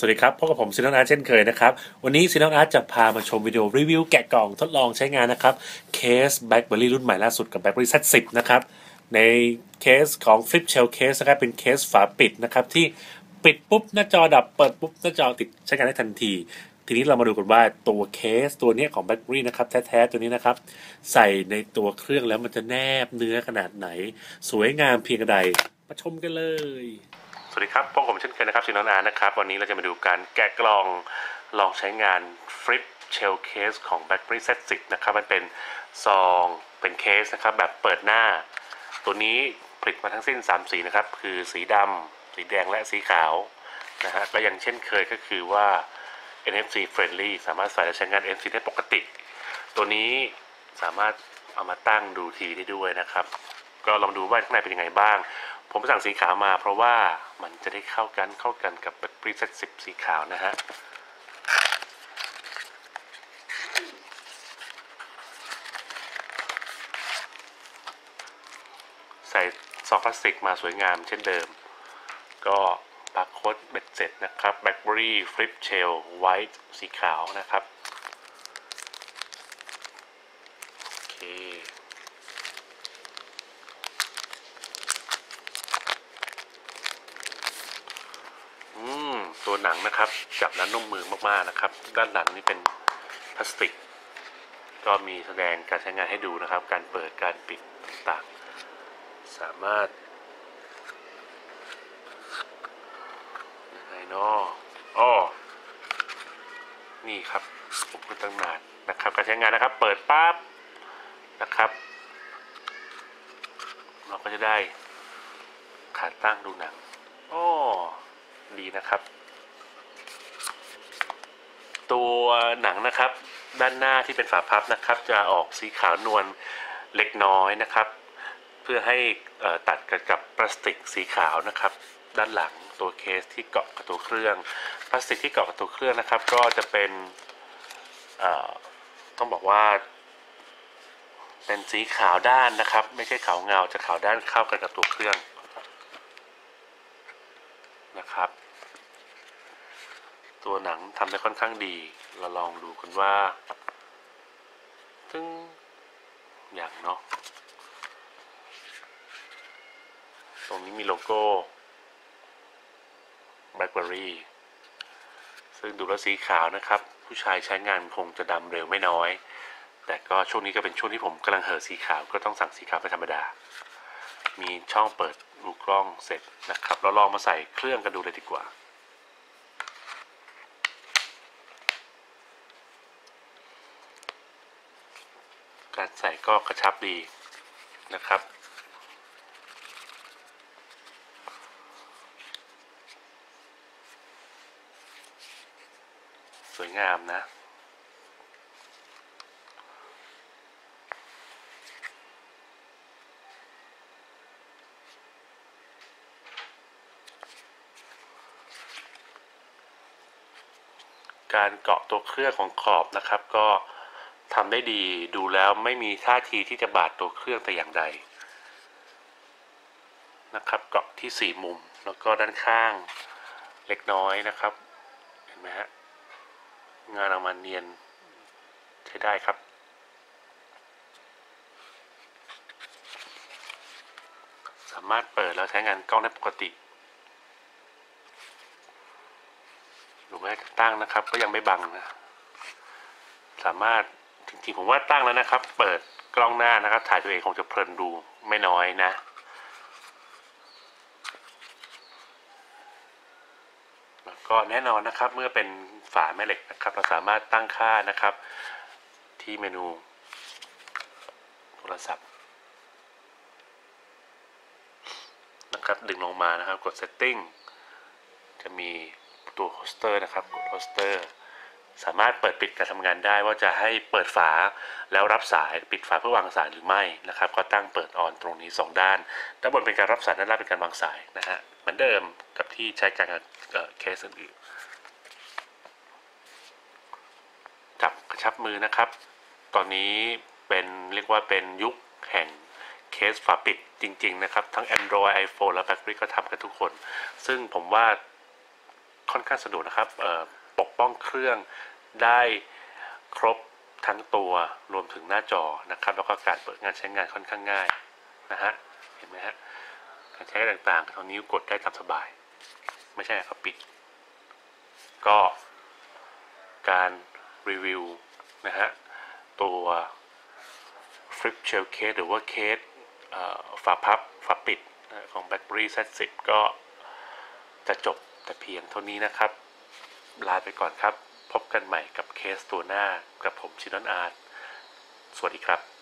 สวัสดีครับพบกับผมซินนอาร์ตเช่นเคยนะครับ วันนี้ซินนอาร์ตจะพามาชมวิดีโอรีวิวแกะกล่องทดลองใช้งานนะครับเคส BlackBerry รุ่นใหม่ล่าสุดกับ BlackBerry Z10 นะครับ ในเคสของ Flip Shell Case นะครับ เป็นเคสฝาปิดนะครับ ที่ปิดปุ๊บหน้าจอดับเปิดปุ๊บหน้าจอติดใช้งานได้ทันที ทีนี้เรามาดูกันว่าตัวเคสตัวนี้ของ BlackBerry นะครับ แท้ๆ ตัวนี้นะครับ ใส่ในตัวเครื่องแล้วมันจะแนบเนื้อขนาดไหน สวยงามเพียงใดมาชมกันเลย วัสดีครับพวกผมเช่นเคยนะครับชินนอาร์นะครับ วันนี้เราจะมาดูการแกะกล่องลองใช้งาน Flip Shell Case ของ BlackBerry Z10 นะครับ มันเป็นซองเป็นเคสนะครับ แบบเปิดหน้า ตัวนี้ผลิตมาทั้งสิ้น 3 สีนะครับ คือสีดำสีแดงและสีขาวนะฮะก็ยังเช่นเคยก็คือว่า NFC friendly สามารถใส่และใช้งาน NFC ได้ปกติ ตัวนี้สามารถเอามาตั้งดูทีวีได้ด้วยนะครับ ก็ลองดูว่าข้างในเป็นยังไงบ้าง ผมสั่งสีขาวมาเพราะว่ามันจะได้เข้ากันเข้ากันกับปรีเซตสิบสีขาวนะฮะใส่ซองพลาสติกมาสวยงามเช่นเดิม ก็บาร์โค้ดเบ็ดเสร็จนะครับ BlackBerry Flip Shell White สีขาวนะครับโอเค อืม ตัวหนังนะครับจับแล้วนุ่มมือมากๆนะครับ ด้านหลังนี่เป็นพลาสติก ก็มีแสดงการใช้งานให้ดูนะครับ การเปิดการปิดต่างๆ สามารถยังไงเนาะอ้อนี่ครับผมพูดตั้งนานนะครับ การใช้งานนะครับ เปิดปั๊บนะครับ เราก็จะได้ขาตั้งดูหนังอ้อดีนะครับ ตัวหนังนะครับ ด้านหน้าที่เป็นฝาพับนะครับ จะออกสีขาวนวลเล็กน้อยนะครับ เพื่อให้ตัดกับกับพลาสติกสีขาวนะครับ ด้านหลังตัวเคสที่เกาะกับตัวเครื่องพลาสติกที่เกาะกับตัวเครื่องนะครับ ก็จะเป็นต้องบอกว่า เป็นสีขาวด้านนะครับ ไม่ใช่ขาวเงาจะขาวด้านเข้ากันกับตัวเครื่องนะครับ ตัวหนังทำได้ค่อนข้างดี เราลองดูกันว่าซึ่งอย่างเนาะตรงนี้มีโลโก้ BlackBerry ซึ่งดูแล้วสีขาวนะครับ ผู้ชายใช้งานคงจะดำเร็วไม่น้อย แต่ก็ช่วงนี้ก็เป็นช่วงที่ผมกำลังเห่อสีขาวก็ต้องสั่งสีขาวเป็นธรรมดา มีช่องเปิดรูกล้องเสร็จนะครับ เราลองมาใส่เครื่องกันดูเลยดีกว่า การใส่ก็กระชับดีนะครับสวยงามนะ การเกาะตัวเครื่องของขอบนะครับก็ ทำได้ดีดูแล้วไม่มีท่าทีที่จะบาดตัวเครื่องแต่อย่างใดนะครับเกาะที่สี่มุมแล้วก็ด้านข้างเล็กน้อยนะครับ เห็นไหมฮะงานออกมาเนียนใช้ได้ครับ สามารถเปิดแล้วใช้งานกล้องได้ปกติหรือแม้ตั้งนะครับก็ยังไม่บังนะ สามารถ จริงๆผมว่าตั้งแล้วนะครับ เปิดกล้องหน้านะครับ ถ่ายตัวเองคงจะเพลินดูไม่น้อยนะแล้วก็แน่นอนนะครับเมื่อเป็นฝาแม่เหล็กนะครับ เราสามารถตั้งค่านะครับ ที่เมนู โทรศัพท์นะครับดึงลงมานะครับกด setting จะมีตัวโฮสเตอร์นะครับกดโฮสเตอร์ สามารถเปิดปิดการทำงานได้ว่าจะให้เปิดฝาแล้วรับสายปิดฝาเพื่อวางสายหรือไม่นะครับ ก็ตั้งเปิดออนตรงนี้ 2 ด้าน ด้านบนเป็นการรับสายด้านล่างเป็นการวางสายนะฮะเหมือนเดิมกับที่ใช้การเคสอื่นๆจับกระชับมือนะครับ ตอนนี้เป็นเรียกว่าเป็นยุคแห่งเคสฝาปิดจริง ๆ นะครับ ทั้ง Android iPhone และ BlackBerry ก็ทำกันทุกคน ซึ่งผมว่าค่อนข้างสะดวกนะครับ ปกป้องเครื่องได้ครบทั้งตัวรวมถึงหน้าจอนะครับ แล้วก็การเปิดงานใช้งานค่อนข้างง่ายนะฮะเห็นไหมฮะการใช้ต่างๆเอานิ้วกดได้ตามสบาย ไม่ใช่ครับปิด ก็การรีวิวนะฮะตัว Flip Shell Case หรือว่าเคสฝาพับฝาปิดของ BlackBerry Z10 ก็จะจบแต่เพียงเท่านี้นะครับ ลาไปก่อนครับ พบกันใหม่กับเคสตัวหน้ากับผมชินนอาร์ตสวัสดีครับ